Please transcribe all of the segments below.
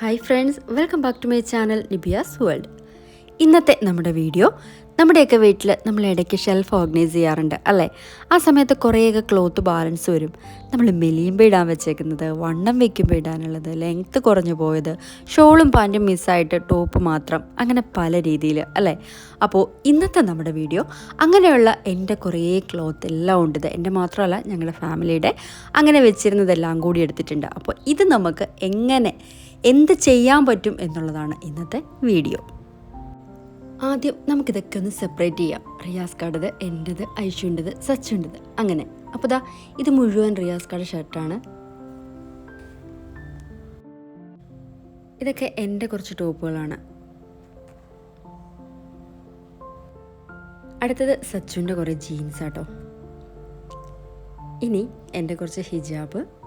Hi friends welcome back to my channel Nibiya's world ഇന്നത്തെ നമ്മുടെ video നമ്മുടെയൊക്കെ വീട്ടിൽ നമ്മൾ ഇടയ്ക്ക് ഷെൽഫ് ഓർഗനൈസ് ചെയ്യാറുണ്ട് അല്ലേ? ആ സമയത്ത് കുറേയൊക്കെ ക്ലോത്ത് ബാലൻസ് വരും. നമ്മൾ മെലിയുമ്പോൾ ഇടാൻ വെച്ചേക്കുന്നത് വണ്ണം വെക്കുമ്പോൾ ഇടാനുള്ളത് ലെങ്ത്ത് കുറഞ്ഞു പോയത് ഷോളും പാന്റും മിസ്സായിട്ട് ടോപ്പ് മാത്രം അങ്ങനെ പല രീതിയിൽ അല്ലേ? അപ്പോൾ ഇന്നത്തെ നമ്മുടെ വീഡിയോ അങ്ങനെയുള്ള എന്റെ കുറേ ക്ലോത്ത് എല്ലാം ഉണ്ട്. എന്റെ മാത്രമല്ല ഞങ്ങളുടെ ഫാമിലിയുടെ അങ്ങനെ വെച്ചിരുന്നതെല്ലാം കൂടി എടുത്തിട്ടുണ്ട്. അപ്പോൾ ഇത് നമുക്ക് എങ്ങനെ എന്ത് ചെയ്യാൻ പറ്റും എന്നുള്ളതാണ് ഇന്നത്തെ വീഡിയോ. ആദ്യം നമുക്കിതൊക്കെ ഒന്ന് സെപ്പറേറ്റ് ചെയ്യാം. റിയാസ് കാർഡത് എന്റെത് ഐഷുന്റെത് സച്ചുന്റെത് അങ്ങനെ. അപ്പോൾ ദാ ഇത് മുഴുവൻ റിയാസ് കാർഡ് ഷർട്ടാണ്. ഇതൊക്കെ എന്റെ കുറച്ച് ടോപ്പുകളാണ്. അടുത്തത് സച്ചുന്റെ കുറേ ജീൻസ് ആട്ടോ ഇനി എന്റെ കുറച്ച് ഹിജാബ്.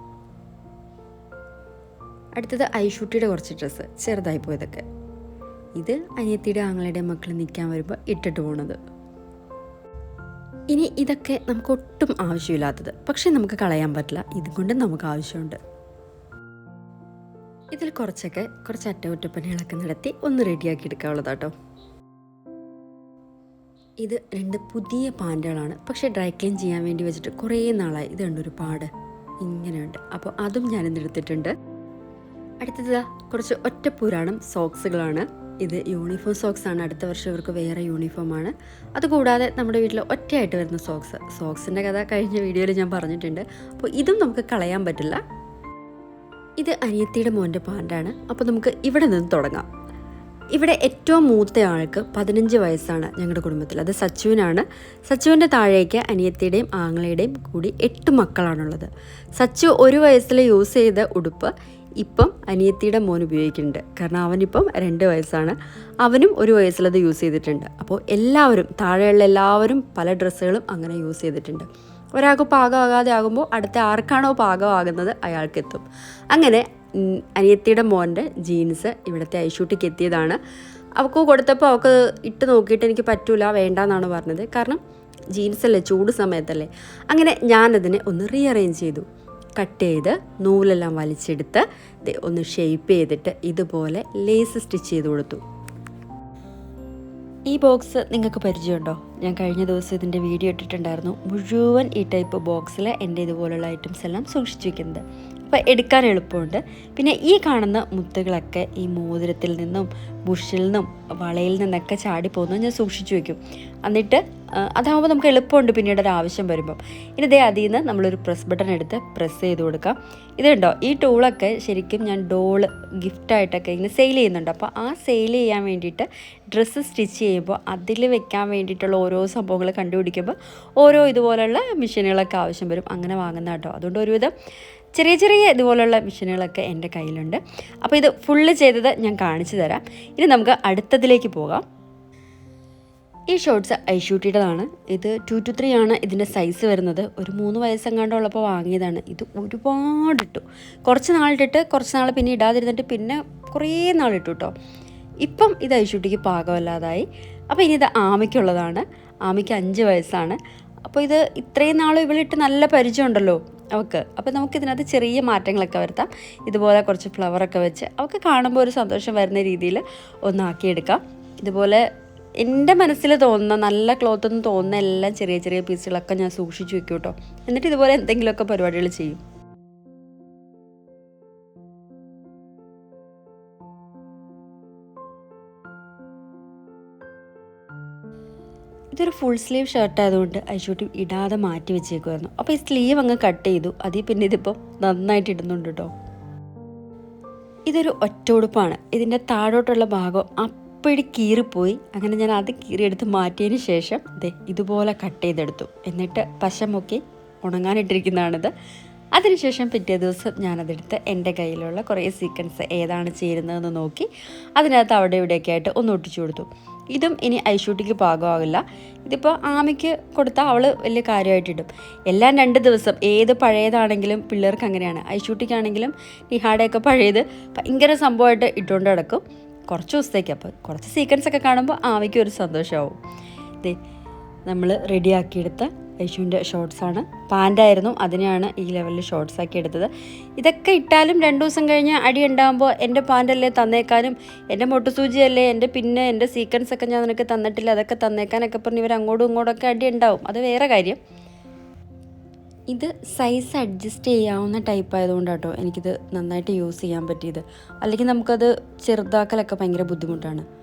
അടുത്തത് ഐഷൂട്ടിയുടെ കുറച്ച് ഡ്രസ്സ് ചെറുതായി പോയതൊക്കെ. ഇത് അനിയത്തിയുടെ ആങ്ങളുടെ മക്കൾ നിൽക്കാൻ വരുമ്പോൾ ഇട്ടിട്ട് പോണത്. ഇനി ഇതൊക്കെ നമുക്ക് ഒട്ടും ആവശ്യമില്ലാത്തത്. പക്ഷേ നമുക്ക് കളയാൻ പറ്റില്ല. ഇതും കൊണ്ട് നമുക്ക് ആവശ്യമുണ്ട്. ഇതിൽ കുറച്ചൊക്കെ കുറച്ച് അറ്റകുറ്റപ്പണികളൊക്കെ നടത്തി ഒന്ന് റെഡിയാക്കി എടുക്കാനുള്ളതാട്ടോ. ഇത് രണ്ട് പുതിയ പാന്റുകളാണ് പക്ഷേ ഡ്രൈ ക്ലീൻ ചെയ്യാൻ വേണ്ടി വെച്ചിട്ട് കുറേ നാളായി. ഇത് കണ്ടൊരു പാട്. ഇങ്ങനെയുണ്ട്. അപ്പോൾ അതും ഞാനിന്ന് എടുത്തിട്ടുണ്ട്. അടുത്തത് കുറച്ച് ഒറ്റപ്പൂരാണം സോക്സുകളാണ്. ഇത് യൂണിഫോം സോക്സ് ആണ്. അടുത്ത വർഷം ഇവർക്ക് വേറെ യൂണിഫോമാണ് അതുകൂടാതെ നമ്മുടെ വീട്ടിൽ ഒറ്റയായിട്ട് വരുന്ന സോക്സ്. സോക്സിന്റെ കഥ കഴിഞ്ഞ വീഡിയോയിൽ ഞാൻ പറഞ്ഞിട്ടുണ്ട്. അപ്പോൾ ഇതും നമുക്ക് കളയാൻ പറ്റില്ല. ഇത് അനിയത്തിയുടെ മോന്റെ പാന്റാണ് അപ്പോൾ നമുക്ക് ഇവിടെ നിന്ന് തുടങ്ങാം. ഇവിടെ ഏറ്റവും മൂത്ത ആൾക്ക് പതിനഞ്ച് വയസ്സാണ് ഞങ്ങളുടെ കുടുംബത്തിൽ. അത് സച്ചുവിനാണ്. സച്ചുവിന്റെ താഴേക്ക് അനിയത്തിയുടെയും ആങ്ങളയുടെയും കൂടി എട്ട് മക്കളാണുള്ളത്. സച്ചു ഒരു വയസ്സിൽ യൂസ് ചെയ്ത ഉടുപ്പ് ഇപ്പം അനിയത്തിയുടെ മോൻ ഉപയോഗിക്കുന്നുണ്ട്. കാരണം അവനിപ്പം രണ്ട് വയസ്സാണ്. അവനും ഒരു വയസ്സിലത് യൂസ് ചെയ്തിട്ടുണ്ട്. അപ്പോൾ എല്ലാവരും താഴെയുള്ള എല്ലാവരും പല ഡ്രസ്സുകളും അങ്ങനെ യൂസ് ചെയ്തിട്ടുണ്ട്. ഒരാൾക്ക് പാകമാകാതെ ആകുമ്പോൾ അടുത്ത ആർക്കാണോ പാകമാകുന്നത് അയാൾക്കെത്തും. അങ്ങനെ അനിയത്തിയുടെ മോന്റെ ജീൻസ് ഇവിടുത്തെ ഐഷൂട്ടിക്ക് എത്തിയതാണ്. അവൾക്ക് കൊടുത്തപ്പോൾ അവൾക്ക് ഇട്ട് നോക്കിയിട്ട് എനിക്ക് പറ്റൂല വേണ്ട എന്നാണ് പറഞ്ഞത്. കാരണം ജീൻസ് അല്ലേ ചൂട് സമയത്തല്ലേ. അങ്ങനെ ഞാനതിനെ ഒന്ന് റീഅറേഞ്ച് ചെയ്തു. കട്ട് ചെയ്ത് നൂലെല്ലാം വലിച്ചെടുത്ത് ഒന്ന് ഷേപ്പ് ചെയ്തിട്ട് ഇതുപോലെ ലേസ് സ്റ്റിച്ച് ചെയ്ത് കൊടുത്തു. ഈ ബോക്സ് നിങ്ങൾക്ക് പരിചയമുണ്ടോ? ഞാൻ കഴിഞ്ഞ ദിവസം ഇതിന്റെ വീഡിയോ ഇട്ടിട്ടുണ്ടായിരുന്നു. മുഴുവൻ ഈ ടൈപ്പ് ബോക്സിൽ എന്റെ ഇതുപോലുള്ള ഐറ്റംസ് എല്ലാം സൂക്ഷിച്ചു വെക്കുന്നത്. അപ്പോൾ എടുക്കാൻ എളുപ്പമുണ്ട്. പിന്നെ ഈ കാണുന്ന മുത്തുകളൊക്കെ ഈ മോതിരത്തിൽ നിന്നും ബുഷിൽ നിന്നും വളയിൽ നിന്നൊക്കെ ചാടിപ്പോകുന്നത് ഞാൻ സൂക്ഷിച്ചു വെക്കും. എന്നിട്ട് അതാകുമ്പോൾ നമുക്ക് എളുപ്പമുണ്ട് പിന്നീട് ഒരു ആവശ്യം വരുമ്പം. ഇനി ഇതേ അതിൽ നിന്ന് നമ്മളൊരു പ്രസ് ബട്ടൺ എടുത്ത് പ്രസ് ചെയ്ത് കൊടുക്കാം. ഇതുണ്ടോ ഈ ടൂളൊക്കെ ശരിക്കും ഞാൻ ഡോൾ ഗിഫ്റ്റായിട്ടൊക്കെ ഇങ്ങനെ സെയിൽ ചെയ്യുന്നുണ്ട്. അപ്പോൾ ആ സെയിൽ ചെയ്യാൻ വേണ്ടിയിട്ട് ഡ്രസ്സ് സ്റ്റിച്ച് ചെയ്യുമ്പോൾ അതിൽ വെക്കാൻ വേണ്ടിയിട്ടുള്ള ഓരോ സംഭവങ്ങൾ കണ്ടുപിടിക്കുമ്പോൾ ഓരോ ഇതുപോലെയുള്ള മെഷീനുകളൊക്കെ ആവശ്യം വരും. അങ്ങനെ വാങ്ങുന്ന കേട്ടോ അതുകൊണ്ട് ഒരുവിധം ചെറിയ ചെറിയ ഇതുപോലുള്ള മെഷീനുകളൊക്കെ എന്റെ കയ്യിലുണ്ട്. അപ്പോൾ ഇത് ഫുള്ള് ചെയ്തത് ഞാൻ കാണിച്ചു തരാം. ഇനി നമുക്ക് അടുത്തതിലേക്ക് പോകാം. ഈ ഷോർട്സ് ഐഷൂട്ടിയുടേതാണ്. ഇത് ടു ടു ത്രീ ആണ് ഇതിന്റെ സൈസ് വരുന്നത്. ഒരു മൂന്ന് വയസ്സെങ്ങാണ്ടുള്ളപ്പോൾ വാങ്ങിയതാണ്. ഇത് ഒരുപാടിട്ടു. കുറച്ച് നാളിട്ടിട്ട് കുറച്ച് നാൾ പിന്നെ ഇടാതിരുന്നിട്ട് പിന്നെ കുറേ നാളിട്ടു കേട്ടോ ഇപ്പം ഇത് ഐഷൂട്ടിക്ക് പാകമല്ലാതായി. അപ്പോൾ ഇനി ഇത് ആമയ്ക്കുള്ളതാണ്. ആമയ്ക്ക് അഞ്ച് വയസ്സാണ്. അപ്പോൾ ഇത് ഇത്രയും നാളും ഇവളിട്ട് നല്ല പരിചയമുണ്ടല്ലോ. അവൾക്ക് അപ്പോൾ നമുക്ക് ഇതിനകത്ത് ചെറിയ മാറ്റങ്ങളൊക്കെ വരുത്താം. ഇതുപോലെ കുറച്ച് ഫ്ലവറൊക്കെ വെച്ച് അവൾക്ക് കാണുമ്പോൾ ഒരു സന്തോഷം വരുന്ന രീതിയിൽ ഒന്നാക്കിയെടുക്കാം. ഇതുപോലെ എന്റെ മനസ്സിൽ തോന്നുന്ന നല്ല ക്ലോത്ത് എന്ന് തോന്നുന്ന എല്ലാം ചെറിയ ചെറിയ പീസുകളൊക്കെ ഞാൻ സൂക്ഷിച്ചു വെക്കും കേട്ടോ എന്നിട്ട് ഇതുപോലെ എന്തെങ്കിലുമൊക്കെ പരിപാടികൾ ചെയ്യും. ഇതൊരു ഫുൾ സ്ലീവ് ഷർട്ട് ആയതുകൊണ്ട് ഐഷൂട്ടി ഇടാതെ മാറ്റി വെച്ചേക്കുമായിരുന്നു അപ്പോൾ ഈ സ്ലീവ് അങ്ങ് കട്ട് ചെയ്തു. അതിൽ പിന്നെ ഇതിപ്പോൾ നന്നായിട്ട് ഇടുന്നുണ്ട് കേട്ടോ ഇതൊരു ഒറ്റ ഉടുപ്പാണ്. ഇതിന്റെ താഴോട്ടുള്ള ഭാഗം അപ്പടി കീറിപ്പോയി. അങ്ങനെ ഞാൻ അത് കീറിയെടുത്ത് മാറ്റിയതിന് ശേഷം ദേ ഇതുപോലെ കട്ട് ചെയ്തെടുത്തു. എന്നിട്ട് പശമൊക്കെ ഉണങ്ങാനിട്ടിരിക്കുന്നതാണിത്. അതിനുശേഷം പിറ്റേ ദിവസം ഞാനതെടുത്ത് എന്റെ കയ്യിലുള്ള കുറേ സീക്വൻസ് ഏതാണ് ചേരുന്നതെന്ന് നോക്കി അതിനകത്ത് അവിടെ ഇവിടെയൊക്കെ ആയിട്ട് ഒന്ന് ഒട്ടിച്ചു കൊടുത്തു. ഇതും ഇനി ഐഷൂട്ടിക്ക് പാകമാകില്ല ഇതിപ്പോൾ ആമയ്ക്ക് കൊടുത്താൽ അവൾ വലിയ കാര്യമായിട്ടിടും. എല്ലാം രണ്ട് ദിവസം ഏത് പഴയതാണെങ്കിലും പിള്ളേർക്ക് അങ്ങനെയാണ്. ഐഷൂട്ടിക്കാണെങ്കിലും നിഹാടെയൊക്കെ പഴയത് ഭയങ്കര സംഭവമായിട്ട് ഇട്ടുകൊണ്ട് കിടക്കും കുറച്ച് ദിവസത്തേക്ക്. അപ്പോൾ കുറച്ച് സീക്വൻസ് ഒക്കെ കാണുമ്പോൾ ആമയ്ക്ക് ഒരു സന്തോഷമാവും. നമ്മൾ റെഡിയാക്കിയെടുത്ത ഐഷുവിന്റെ ഷോർട്സാണ്. പാന്റായിരുന്നു അതിനെയാണ് ഈ ലെവലിൽ ഷോർട്സ് ആക്കി എടുത്തത്. ഇതൊക്കെ ഇട്ടാലും രണ്ട് ദിവസം കഴിഞ്ഞ് അടി ഉണ്ടാകുമ്പോൾ എന്റെ പാന്റല്ലേ തന്നേക്കാനും എന്റെ മൊട്ടുസൂചിയല്ലേ എന്റെ പിന്നെ എന്റെ സീക്വൻസ് ഒക്കെ ഞാൻ നിനക്ക് തന്നിട്ടില്ല അതൊക്കെ തന്നേക്കാനൊക്കെ പറഞ്ഞ് ഇവർ അങ്ങോട്ടും ഇങ്ങോട്ടൊക്കെ അടി ഉണ്ടാവും. അത് വേറെ കാര്യം. ഇത് സൈസ് അഡ്ജസ്റ്റ് ചെയ്യാവുന്ന ടൈപ്പ് ആയതുകൊണ്ട് കേട്ടോ എനിക്കിത് നന്നായിട്ട് യൂസ് ചെയ്യാൻ പറ്റിയത്. അല്ലെങ്കിൽ നമുക്കത് ചെറുതാക്കലൊക്കെ ഭയങ്കര ബുദ്ധിമുട്ടാണ്.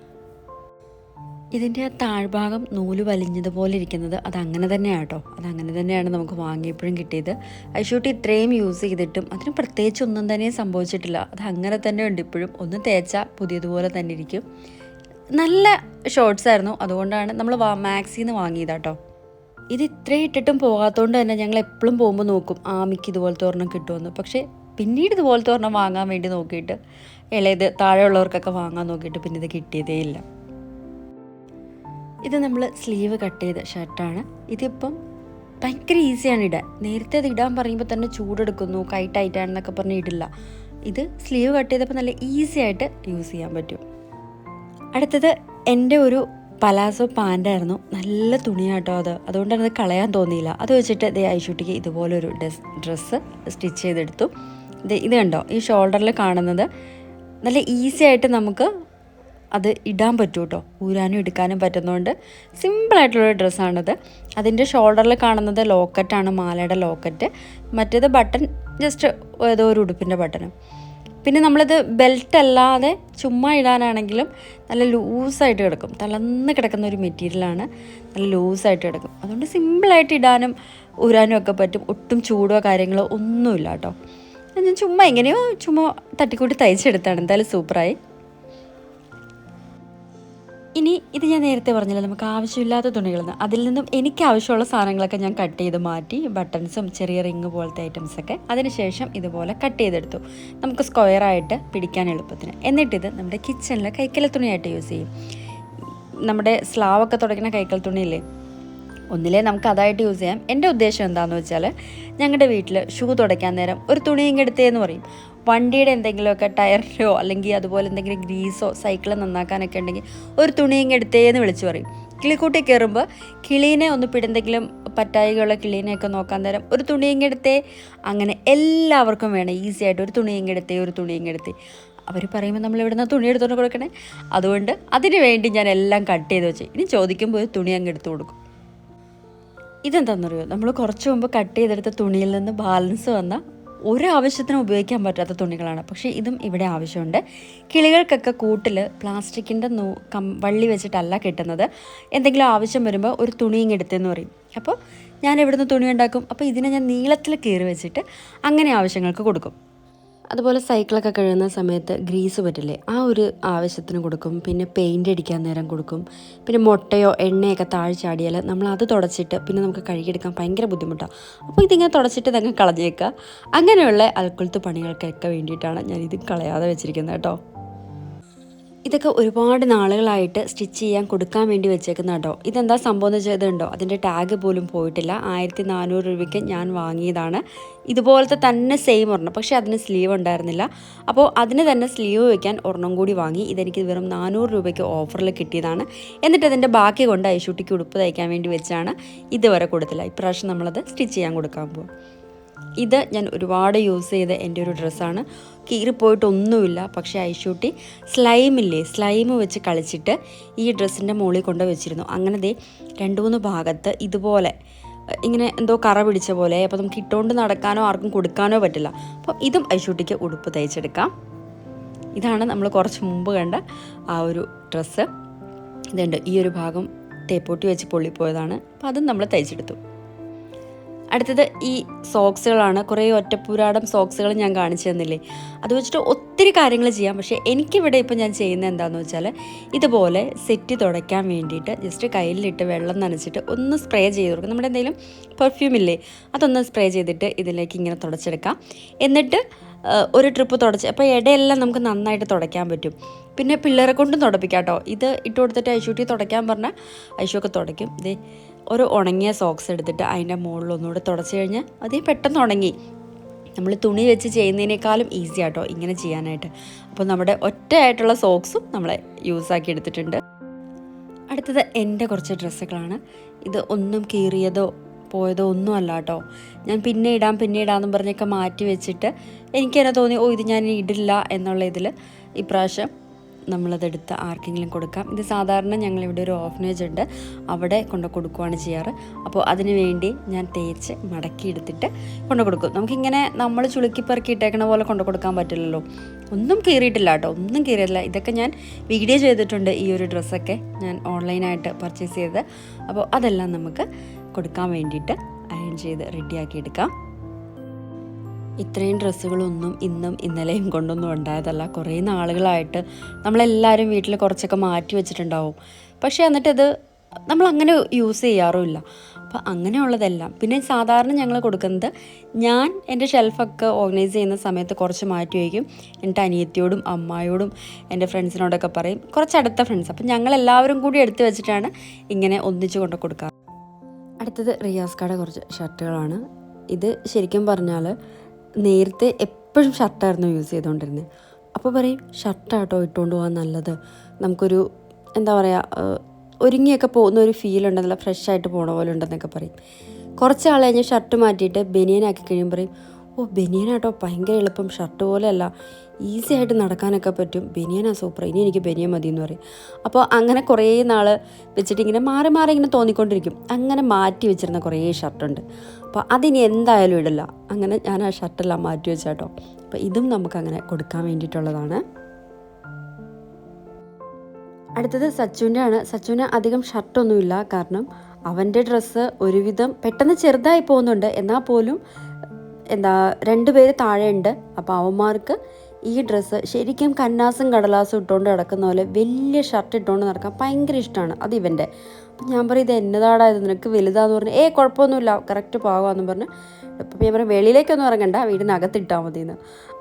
ഇതിന്റെ ആ താഴ്ഭാഗം നൂൽ വലിഞ്ഞതുപോലെ ഇരിക്കുന്നത് അത് അങ്ങനെ തന്നെയാണ് കേട്ടോ. അത് അങ്ങനെ തന്നെയാണ് നമുക്ക് വാങ്ങിയപ്പോഴും കിട്ടിയത്. ഐഷൂട്ടി ഇത്രയും യൂസ് ചെയ്തിട്ടും അതിന് പ്രത്യേകിച്ച് ഒന്നും തന്നെ സംഭവിച്ചിട്ടില്ല. അത് അങ്ങനെ തന്നെ ഉണ്ട് ഇപ്പോഴും. ഒന്ന് തേച്ചാൽ പുതിയതുപോലെ തന്നെ ഇരിക്കും. നല്ല ഷോർട്സ് ആയിരുന്നു. അതുകൊണ്ടാണ് നമ്മൾ വാ മാക്സിൽ വാങ്ങിയത് കേട്ടോ. ഇത് ഇത്രയും ഇട്ടിട്ടും പോകാത്തതുകൊണ്ട് തന്നെ ഞങ്ങൾ എപ്പോഴും പോകുമ്പോൾ നോക്കും ആമിക്ക് ഇതുപോലത്തെ ഒരെണ്ണം കിട്ടുമെന്ന് പക്ഷേ പിന്നീട് ഇതുപോലത്തെ ഒരെണ്ണം വാങ്ങാൻ വേണ്ടി നോക്കിയിട്ട് ഇളയത് താഴെയുള്ളവർക്കൊക്കെ വാങ്ങാൻ നോക്കിയിട്ട് പിന്നെ ഇത് കിട്ടിയതേ ഇല്ല. ഇത് നമ്മൾ സ്ലീവ് കട്ട് ചെയ്ത ഷർട്ടാണ് ഇതിപ്പം ഭയങ്കര ഈസിയാണ് ഇടാൻ. നേരത്തെ അത് ഇടാൻ പറയുമ്പോൾ തന്നെ ചൂടെടുക്കുന്നു കൈ ടൈറ്റാണെന്നൊക്കെ പറഞ്ഞ് ഇടില്ല. ഇത് സ്ലീവ് കട്ട് ചെയ്തപ്പോൾ നല്ല ഈസി ആയിട്ട് യൂസ് ചെയ്യാൻ പറ്റും. അടുത്തത് എന്റെ ഒരു പലാസോ പാന്റായിരുന്നു നല്ല തുണിയാട്ടോ അത്. അതുകൊണ്ടാണ് അത് കളയാൻ തോന്നിയില്ല. അത് വെച്ചിട്ട് ദേ ഐഷൂട്ടിക്ക് ഇതുപോലൊരു ഡ്രസ് ഡ്രസ്സ് സ്റ്റിച്ച് ചെയ്തെടുത്തു. ഇത് ഇത് കണ്ടോ? ഈ ഷോൾഡറിൽ കാണുന്നത് നല്ല ഈസി ആയിട്ട് നമുക്ക് അത് ഇടാൻ പറ്റും കേട്ടോ ഊരാനും എടുക്കാനും പറ്റുന്നതുകൊണ്ട് സിമ്പിളായിട്ടുള്ള ഡ്രസ്സാണിത്. അതിന്റെ ഷോൾഡറിൽ കാണുന്നത് ലോക്കറ്റാണ് മാലയുടെ ലോക്കറ്റ്. മറ്റേത് ബട്ടൺ ജസ്റ്റ് ഏതോ ഒരു ഉടുപ്പിന്റെ ബട്ടൺ പിന്നെ നമ്മളിത് ബെൽറ്റ് അല്ലാതെ ചുമ്മാ ഇടാനാണെങ്കിലും നല്ല ലൂസായിട്ട് കിടക്കും. തളർന്ന് കിടക്കുന്ന ഒരു മെറ്റീരിയലാണ് നല്ല ലൂസായിട്ട് കിടക്കും. അതുകൊണ്ട് സിമ്പിളായിട്ട് ഇടാനും ഊരാനും ഒക്കെ പറ്റും. ഒട്ടും ചൂടോ കാര്യങ്ങളോ ഒന്നുമില്ല കേട്ടോ ഞാൻ ചുമ്മാ എങ്ങനെയോ ചുമ്മാ തട്ടിക്കൂട്ടി തയ്ച്ചെടുത്താണ്. എന്തായാലും സൂപ്പറായി. ഇനി ഇത് ഞാൻ നേരത്തെ പറഞ്ഞില്ല നമുക്ക് ആവശ്യമില്ലാത്ത തുണികളെന്ന് അതിൽ നിന്നും എനിക്ക് ആവശ്യമുള്ള സാധനങ്ങളൊക്കെ ഞാൻ കട്ട് ചെയ്ത് മാറ്റി ബട്ടൺസും ചെറിയ റിങ് പോലത്തെ ഐറ്റംസൊക്കെ അതിനുശേഷം ഇതുപോലെ കട്ട് ചെയ്തെടുത്തു. നമുക്ക് സ്ക്വയറായിട്ട് പിടിക്കാൻ എളുപ്പത്തിന്. എന്നിട്ടിത് നമ്മുടെ കിച്ചണിൽ കൈക്കല തുണിയായിട്ട് യൂസ് ചെയ്യും. നമ്മുടെ സ്ലാവൊക്കെ തുടങ്ങുന്ന കൈക്കൽ തുണിയില്ലേ ഒന്നിലേ നമുക്ക് അതായിട്ട് യൂസ് ചെയ്യാം. എന്റെ ഉദ്ദേശം എന്താണെന്ന് വെച്ചാൽ ഞങ്ങളുടെ വീട്ടിൽ ഷൂ തുടയ്ക്കാൻ നേരം ഒരു തുണി ഇങ്ങെടുത്തേന്ന് പറയും. വണ്ടിയുടെ എന്തെങ്കിലുമൊക്കെ ടയറിലോ അല്ലെങ്കിൽ അതുപോലെ എന്തെങ്കിലും ഗ്രീസോ സൈക്കിൾ നന്നാക്കാനൊക്കെ ഉണ്ടെങ്കിൽ ഒരു തുണി ഇങ്ങെടുത്തേന്ന് വിളിച്ച് പറയും. കിളിക്കൂട്ടി കയറുമ്പോൾ കിളീനെ ഒന്ന് പിടെന്തെങ്കിലും പറ്റായികളുള്ള കിളീനെയൊക്കെ നോക്കാൻ നേരം ഒരു തുണി ഇങ്ങെടുത്തേ അങ്ങനെ എല്ലാവർക്കും വേണം ഈസി ആയിട്ട് ഒരു തുണി ഇങ്ങെടുത്തേ ഒരു തുണി ഇങ്ങെടുത്തേ അവർ പറയുമ്പോൾ നമ്മൾ എവിടെ നിന്ന് തുണി എടുത്തുകൊണ്ട് കൊടുക്കണേ? അതുകൊണ്ട് അതിന് വേണ്ടി ഞാൻ എല്ലാം കട്ട് ചെയ്ത് വെച്ച്. ഇനി ചോദിക്കുമ്പോൾ തുണി അങ്ങ് എടുത്തു കൊടുക്കും. ഇതെന്താണെന്നറിയോ നമ്മൾ കുറച്ച് മുമ്പ് കട്ട് ചെയ്തെടുത്ത തുണിയിൽ നിന്ന് ബാലൻസ് വന്ന ഒരു ആവശ്യത്തിനും ഉപയോഗിക്കാൻ പറ്റാത്ത തുണികളാണ്. പക്ഷേ ഇതും ഇവിടെ ആവശ്യമുണ്ട്. കിളികൾക്കൊക്കെ കൂട്ടിൽ പ്ലാസ്റ്റിക്കിന്റെ നൂ കം വള്ളി വെച്ചിട്ടല്ല കിട്ടുന്നത്. എന്തെങ്കിലും ആവശ്യം വരുമ്പോൾ ഒരു തുണിയും എടുത്തെന്ന് പറയും. അപ്പോൾ ഞാൻ എവിടുന്ന് തുണി ഉണ്ടാക്കും. അപ്പോൾ ഇതിനെ ഞാൻ നീളത്തിൽ കീറി വെച്ചിട്ട് അങ്ങനെ ആവശ്യങ്ങൾക്ക് കൊടുക്കും. അതുപോലെ സൈക്കിളൊക്കെ കഴുകുന്ന സമയത്ത് ഗ്രീസ് പറ്റില്ലേ ആ ഒരു ആവശ്യത്തിന് കൊടുക്കും. പിന്നെ പെയിന്റ് അടിക്കാൻ നേരം കൊടുക്കും. പിന്നെ മുട്ടയോ എണ്ണയൊക്കെ താഴെ ചാടിയാൽ നമ്മൾ അത് തുടച്ചിട്ട് പിന്നെ നമുക്ക് കഴുകിയെടുക്കാൻ ഭയങ്കര ബുദ്ധിമുട്ടാണ് അപ്പോൾ ഇതിങ്ങനെ തുടച്ചിട്ട് ഇതങ്ങ് കളഞ്ഞേക്കുക. അങ്ങനെയുള്ള അൽക്കുലത്ത് പണികൾക്കൊക്കെ വേണ്ടിയിട്ടാണ് ഞാൻ ഇത് കളയാതെ വെച്ചിരിക്കുന്നത് കേട്ടോ. ഇതൊക്കെ ഒരുപാട് നാളുകളായിട്ട് സ്റ്റിച്ച് ചെയ്യാൻ കൊടുക്കാൻ വേണ്ടി വെച്ചേക്കുന്ന കേട്ടോ. ഇതെന്താ സംഭവം എന്ന് ചെയ്തിട്ടുണ്ടോ അതിന്റെ ടാഗ് പോലും പോയിട്ടില്ല. ആയിരത്തി നാനൂറ് രൂപയ്ക്ക് ഞാൻ വാങ്ങിയതാണ്. ഇതുപോലത്തെ തന്നെ സെയിം ഒരെണ്ണം. പക്ഷേ അതിന് സ്ലീവ് ഉണ്ടായിരുന്നില്ല. അപ്പോൾ അതിന് തന്നെ സ്ലീവ് വെക്കാൻ ഒരെണ്ണം കൂടി വാങ്ങി. ഇതെനിക്ക് വെറും നാനൂറ് രൂപയ്ക്ക് ഓഫറിൽ കിട്ടിയതാണ്. എന്നിട്ട് അതിന്റെ ബാക്കി കൊണ്ട് ഐഷൂട്ടിക്ക് ഉടുപ്പ് തയ്ക്കാൻ വേണ്ടി വെച്ചാണ് ഇതുവരെ കൊടുത്തില്ല. ഇപ്രാവശ്യം നമ്മളത് സ്റ്റിച്ച് ചെയ്യാൻ കൊടുക്കാൻ പോകും ഇത് ഞാൻ ഒരുപാട് യൂസ് ചെയ്ത എന്റെ ഒരു ഡ്രസ്സാണ് കീറിപ്പോയിട്ടൊന്നുമില്ല പക്ഷേ ഐഷൂട്ടി സ്ലൈമില്ലേ സ്ലൈം വെച്ച് കളിച്ചിട്ട് ഈ ഡ്രസ്സിന്റെ മുകളിൽ കൊണ്ട് വെച്ചിരുന്നു. അങ്ങനെ ദേ രണ്ട് മൂന്ന് ഭാഗത്ത് ഇതുപോലെ ഇങ്ങനെ എന്തോ കറ പിടിച്ച പോലെ അപ്പോൾ നമുക്ക് ഇട്ടുകൊണ്ട് നടക്കാനോ ആർക്കും കൊടുക്കാനോ പറ്റില്ല. അപ്പോൾ ഇതും ഐഷൂട്ടിക്ക് ഉടുപ്പ് തയ്ച്ചെടുക്കാം. ഇതാണ് നമ്മൾ കുറച്ച് മുമ്പ് കണ്ട ആ ഒരു ഡ്രസ്സ്. ഇതുണ്ട് ഈ ഒരു ഭാഗം തേപ്പൊട്ടി വെച്ച് പൊള്ളിപ്പോയതാണ്. അപ്പോൾ അതും നമ്മൾ തയ്ച്ചെടുത്തു. അടുത്തത് ഈ സോക്സുകളാണ്. കുറേ ഒറ്റപ്പൂരാടം സോക്സുകൾ ഞാൻ കാണിച്ചു തന്നില്ലേ? അത് വെച്ചിട്ട് ഒത്തിരി കാര്യങ്ങൾ ചെയ്യാം. പക്ഷേ എനിക്കിവിടെ ഇപ്പോൾ ഞാൻ ചെയ്യുന്നത് എന്താണെന്ന് വെച്ചാൽ ഇതുപോലെ സെറ്റ് തുടയ്ക്കാൻ വേണ്ടിയിട്ട് ജസ്റ്റ് കയ്യിലിട്ട് വെള്ളം നനച്ചിട്ട് ഒന്ന് സ്പ്രേ ചെയ്ത് കൊടുക്കും. നമ്മുടെ എന്തെങ്കിലും പെർഫ്യൂം ഇല്ലേ അതൊന്ന് സ്പ്രേ ചെയ്തിട്ട് ഇതിലേക്ക് ഇങ്ങനെ തുടച്ചെടുക്കാം. എന്നിട്ട് ഒരു ട്രിപ്പ് തുടച്ച് അപ്പോൾ ഇടയെല്ലാം നമുക്ക് നന്നായിട്ട് തുടയ്ക്കാൻ പറ്റും. പിന്നെ പിള്ളേരെ കൊണ്ടും തുടപ്പിക്കാം കേട്ടോ. ഇത് ഇട്ട് കൊടുത്തിട്ട് ഐശൂട്ടി തുടയ്ക്കാൻ പറഞ്ഞാൽ ഐശുവൊക്കെ തുടയ്ക്കും. ഇതേ ഒരു ഉണങ്ങിയ സോക്സ് എടുത്തിട്ട് അതിന്റെ മുകളിൽ ഒന്നുകൂടെ തുടച്ച് കഴിഞ്ഞാൽ അതേ പെട്ടെന്ന് ഉണങ്ങി. നമ്മൾ തുണി വെച്ച് ചെയ്യുന്നതിനേക്കാളും ഈസി ആട്ടോ ഇങ്ങനെ ചെയ്യാനായിട്ട്. അപ്പോൾ നമ്മുടെ ഒറ്റയായിട്ടുള്ള സോക്സും നമ്മളെ യൂസാക്കി എടുത്തിട്ടുണ്ട്. അടുത്തത് എന്റെ കുറച്ച് ഡ്രസ്സുകളാണ്. ഇത് ഒന്നും കീറിയതോ പോയതോ ഒന്നും അല്ല കേട്ടോ. ഞാൻ പിന്നെ ഇടാം പിന്നെ ഇടാമെന്ന് പറഞ്ഞൊക്കെ മാറ്റി വെച്ചിട്ട് എനിക്ക് തോന്നി ഓ ഇത് ഞാൻ ഇടില്ല എന്നുള്ള ഇതിൽ ഇപ്രാവശ്യം നമ്മളതെടുത്ത് ആർക്കെങ്കിലും കൊടുക്കാം. ഇത് സാധാരണ ഞങ്ങളിവിടെ ഒരു ഓഫനേജ് ഉണ്ട്. അവിടെ കൊണ്ട് കൊടുക്കുകയാണ് ചെയ്യാറ്. അപ്പോൾ അതിന് വേണ്ടി ഞാൻ തേച്ച് മടക്കി എടുത്തിട്ട് കൊണ്ട് കൊടുക്കും. നമുക്കിങ്ങനെ നമ്മൾ ചുളുക്കി പെറുക്കി ഇട്ടേക്കണ പോലെ കൊണ്ട് കൊടുക്കാൻ പറ്റില്ലല്ലോ. ഒന്നും കീറിയിട്ടില്ല കേട്ടോ. ഒന്നും കീറിയിട്ടില്ല. ഇതൊക്കെ ഞാൻ വീഡിയോ ചെയ്തിട്ടുണ്ട് ഈ ഒരു ഡ്രസ്സൊക്കെ ഞാൻ ഓൺലൈനായിട്ട് പർച്ചേസ് ചെയ്തത്. അപ്പോൾ അതെല്ലാം നമുക്ക് കൊടുക്കാൻ വേണ്ടിയിട്ട് അയൺ ചെയ്ത് റെഡിയാക്കി എടുക്കാം. ഇത്രയും ഡ്രസ്സുകളൊന്നും ഇന്നും ഇന്നലെയും കൊണ്ടൊന്നും ഉണ്ടായതല്ല. കുറേ നാളുകളായിട്ട് നമ്മളെല്ലാവരും വീട്ടിൽ കുറച്ചൊക്കെ മാറ്റി വെച്ചിട്ടുണ്ടാവും. പക്ഷേ എന്നിട്ടത് നമ്മൾ അങ്ങനെ യൂസ് ചെയ്യാറുമില്ല. അപ്പോൾ അങ്ങനെയുള്ളതെല്ലാം. പിന്നെ സാധാരണ ഞങ്ങൾ കൊടുക്കുന്നത് ഞാൻ എന്റെ ഷെൽഫൊക്കെ ഓർഗനൈസ് ചെയ്യുന്ന സമയത്ത് കുറച്ച് മാറ്റി വയ്ക്കും. എന്റെ അനിയത്തിയോടും അമ്മായോടും എന്റെ ഫ്രണ്ട്സിനോടൊക്കെ പറയും. കുറച്ച് അടുത്ത ഫ്രണ്ട്സ്. അപ്പം ഞങ്ങൾ എല്ലാവരും കൂടി എടുത്തു വെച്ചിട്ടാണ് ഇങ്ങനെ ഒന്നിച്ച് കൊണ്ട് കൊടുക്കുക അടുത്തത് റിയാസ്കാടെ കുറച്ച് ഷർട്ടുകളാണ്. ഇത് ശരിക്കും പറഞ്ഞാൽ നേരത്തെ എപ്പോഴും ഷർട്ടായിരുന്നു യൂസ് ചെയ്തുകൊണ്ടിരുന്നത്. അപ്പോൾ പറയും ഷർട്ടാട്ടോ ഇട്ടുകൊണ്ട് പോകാൻ നല്ലത്. നമുക്കൊരു എന്താ പറയുക ഒരുങ്ങിയൊക്കെ പോകുന്ന ഒരു ഫീൽ ഉണ്ട് നല്ല ഫ്രഷ് ആയിട്ട് പോണ പോലെ ഉണ്ടെന്നൊക്കെ പറയും. കുറച്ച് ആൾ കഴിഞ്ഞ് ഷർട്ട് മാറ്റിയിട്ട് ബനിയനാക്കി കഴിയുമ്പോൾ പറയും ഓ ബനിയനാട്ടോ ഭയങ്കര എളുപ്പം ഷർട്ട് പോലെയല്ല. ഈസി ആയിട്ട് നടക്കാനൊക്കെ പറ്റും. ബനിയനാ സൂപ്പർ. ഇനി എനിക്ക് ബനിയൻ മതി എന്ന് പറയും. അപ്പോൾ അങ്ങനെ കുറേ നാൾ വെച്ചിട്ട് ഇങ്ങനെ മാറി മാറി ഇങ്ങനെ തോന്നിക്കൊണ്ടിരിക്കും. അങ്ങനെ മാറ്റി വെച്ചിരുന്ന കുറേ ഷർട്ടുണ്ട്. അപ്പോൾ അതിനി എന്തായാലും ഇടില്ല. അങ്ങനെ ഞാൻ ആ ഷർട്ടെല്ലാം മാറ്റി വെച്ചാട്ടോ. അപ്പോൾ ഇതും നമുക്കങ്ങനെ കൊടുക്കാൻ വേണ്ടിയിട്ടുള്ളതാണ്. അടുത്തത് സച്ചുവിന്റെ ആണ് സച്ചുവിന് അധികം ഷർട്ടൊന്നുമില്ല. കാരണം അവന്റെ ഡ്രസ്സ് ഒരുവിധം പെട്ടെന്ന് ചെറുതായി പോകുന്നുണ്ട്. എന്നാൽ പോലും എന്താ രണ്ട് പേര് താഴെയുണ്ട്. അപ്പോൾ അവന്മാർക്ക് ഈ ഡ്രസ്സ് ശരിക്കും കന്നാസും കടലാസും ഇട്ടുകൊണ്ട് നടക്കുന്ന പോലെ വലിയ ഷർട്ട് ഇട്ടുകൊണ്ട് നടക്കാൻ ഭയങ്കര ഇഷ്ടമാണ് അത് ഇവന്റെ അപ്പം ഞാൻ പറയും ഇത് എന്നതാടാ ഇത്? നിനക്ക് വലുതാന്ന് പറഞ്ഞു ഏ കുഴപ്പമൊന്നുമില്ല കറക്റ്റ് പോകാമെന്ന് പറഞ്ഞ്. ഇപ്പം ഞാൻ പറയും വെളിയിലേക്കൊന്നും ഇറങ്ങണ്ട വീടിനകത്തിട്ടാൽ മതി എന്ന്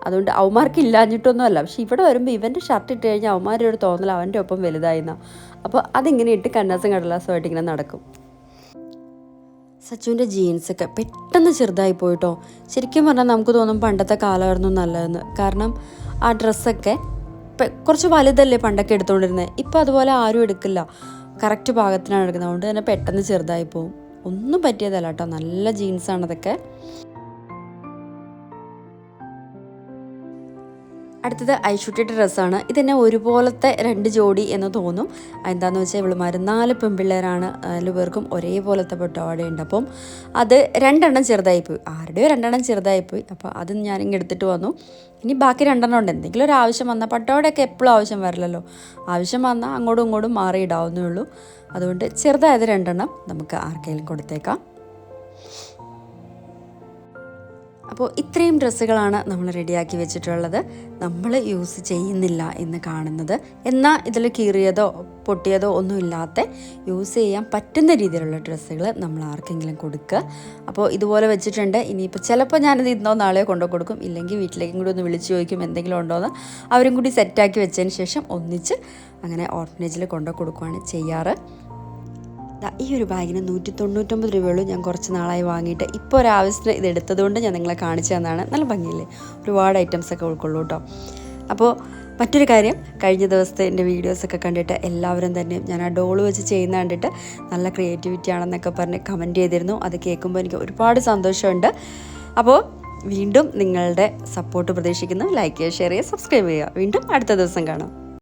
അതുകൊണ്ട് അവന്മാർക്ക് ഇല്ലാഞ്ഞിട്ടൊന്നും അല്ല പക്ഷെ ഇവിടെ വരുമ്പോൾ ഇവന്റെ ഷർട്ട് ഇട്ട് കഴിഞ്ഞാൽ അവന്മാരുടെ ഒരു തോന്നൽ അവന്റെ ഒപ്പം വലുതായിന്നാ. അപ്പോൾ അതിങ്ങനെ ഇട്ട് കന്നാസും കടലാസുമായിട്ട് ഇങ്ങനെ നടക്കും. സച്ചുവിന്റെ ജീൻസൊക്കെ പെട്ടെന്ന് ചെറുതായി പോയിട്ടോ. ശരിക്കും പറഞ്ഞാൽ നമുക്ക് തോന്നും പണ്ടത്തെ കാലമായിരുന്നു നല്ലതെന്ന്. കാരണം ആ ഡ്രസ്സൊക്കെ കുറച്ച് വലുതല്ലേ പണ്ടൊക്കെ എടുത്തുകൊണ്ടിരുന്നത് ഇപ്പം അതുപോലെ ആരും എടുക്കില്ല. കറക്റ്റ് ഭാഗത്തിനാണ് എടുക്കുന്നത്. അതുകൊണ്ട് തന്നെ പെട്ടെന്ന് ചെറുതായി പോകും ഒന്നും പറ്റിയതല്ല കേട്ടോ. നല്ല ജീൻസാണ് അതൊക്കെ അടുത്തത് ഐഷുട്ടിയുടെ ഡ്രസ്സാണ്. ഇതെന്നെ ഒരുപോലത്തെ രണ്ട് ജോഡി എന്ന് തോന്നും. എന്താണെന്ന് വെച്ചാൽ ഇവളുമാർ നാല് പെൺപിള്ളേരാണ്. നാല് പേർക്കും ഒരേപോലത്തെ പട്ടുപാടയുണ്ട് അപ്പം അത് രണ്ടെണ്ണം ചെറുതായിപ്പോയി ആരുടെയോ രണ്ടെണ്ണം ചെറുതായിപ്പോയി അപ്പോൾ അത് ഞാനിങ്ങ് എടുത്തിട്ട് വന്നു. ഇനി ബാക്കി രണ്ടെണ്ണം ഉണ്ട്. എന്തെങ്കിലും ഒരു ആവശ്യം വന്നാൽ പട്ടുപാടയൊക്കെ എപ്പോഴും ആവശ്യം വരില്ലല്ലോ. ആവശ്യം വന്നാൽ അങ്ങോട്ടും ഇങ്ങോട്ടും മാറിയിടാവുന്നേ ഉള്ളൂ. അതുകൊണ്ട് ചെറുതായത് രണ്ടെണ്ണം നമുക്ക് ആർക്കെങ്കിലും കൊടുത്തേക്കാം. അപ്പോൾ ഇത്രയും ഡ്രസ്സുകളാണ് നമ്മൾ റെഡിയാക്കി വെച്ചിട്ടുള്ളത്. നമ്മൾ യൂസ് ചെയ്യുന്നില്ല എന്ന് കാണുന്നത്. എന്നാൽ ഇതിൽ കീറിയതോ പൊട്ടിയതോ ഒന്നുമില്ലാത്ത യൂസ് ചെയ്യാൻ പറ്റുന്ന രീതിയിലുള്ള ഡ്രസ്സുകൾ നമ്മൾ ആർക്കെങ്കിലും കൊടുക്കുക. അപ്പോൾ ഇതുപോലെ വെച്ചിട്ടുണ്ട്. ഇനിയിപ്പോൾ ചിലപ്പോൾ ഞാനിത് ഇന്നോ നാളെയോ കൊണ്ടു കൊടുക്കും. ഇല്ലെങ്കിൽ വീട്ടിലേക്കും കൂടി ഒന്ന് വിളിച്ചു ചോദിക്കും എന്തെങ്കിലും ഉണ്ടോ എന്ന് അവരും കൂടി സെറ്റാക്കി വെച്ചതിന് ശേഷം ഒന്നിച്ച് അങ്ങനെ ഓർഫനേജിൽ കൊണ്ടു കൊടുക്കുകയാണ് ചെയ്യാറ്. ഈ ഒരു ബാഗിന് നൂറ്റി തൊണ്ണൂറ്റൊമ്പത് രൂപയുള്ളൂ. ഞാൻ കുറച്ച് നാളായി വാങ്ങിയിട്ട് ഇപ്പോൾ ഒരു ആവശ്യത്തിന് ഇത് എടുത്തതുകൊണ്ട് ഞാൻ നിങ്ങളെ കാണിച്ചു തന്നതാണ്. നല്ല ഭംഗിയില്ലേ? ഒരുപാട് ഐറ്റംസ് ഒക്കെ ഉൾക്കൊള്ളൂ കേട്ടോ. അപ്പോൾ മറ്റൊരു കാര്യം കഴിഞ്ഞ ദിവസത്തെ എന്റെ വീഡിയോസൊക്കെ കണ്ടിട്ട് എല്ലാവരും തന്നെ ഞാൻ ആ ഡോൾ വെച്ച് ചെയ്യുന്ന കണ്ടിട്ട് നല്ല ക്രിയേറ്റിവിറ്റി ആണെന്നൊക്കെ പറഞ്ഞ് കമന്റ് ചെയ്തിരുന്നു. അത് കേൾക്കുമ്പോൾ എനിക്ക് ഒരുപാട് സന്തോഷമുണ്ട്. അപ്പോൾ വീണ്ടും നിങ്ങളുടെ സപ്പോർട്ട് പ്രതീക്ഷിക്കുന്നു. ലൈക്ക് ചെയ്യുക ഷെയർ ചെയ്യുക സബ്സ്ക്രൈബ് ചെയ്യുക. വീണ്ടും അടുത്ത ദിവസം കാണാം.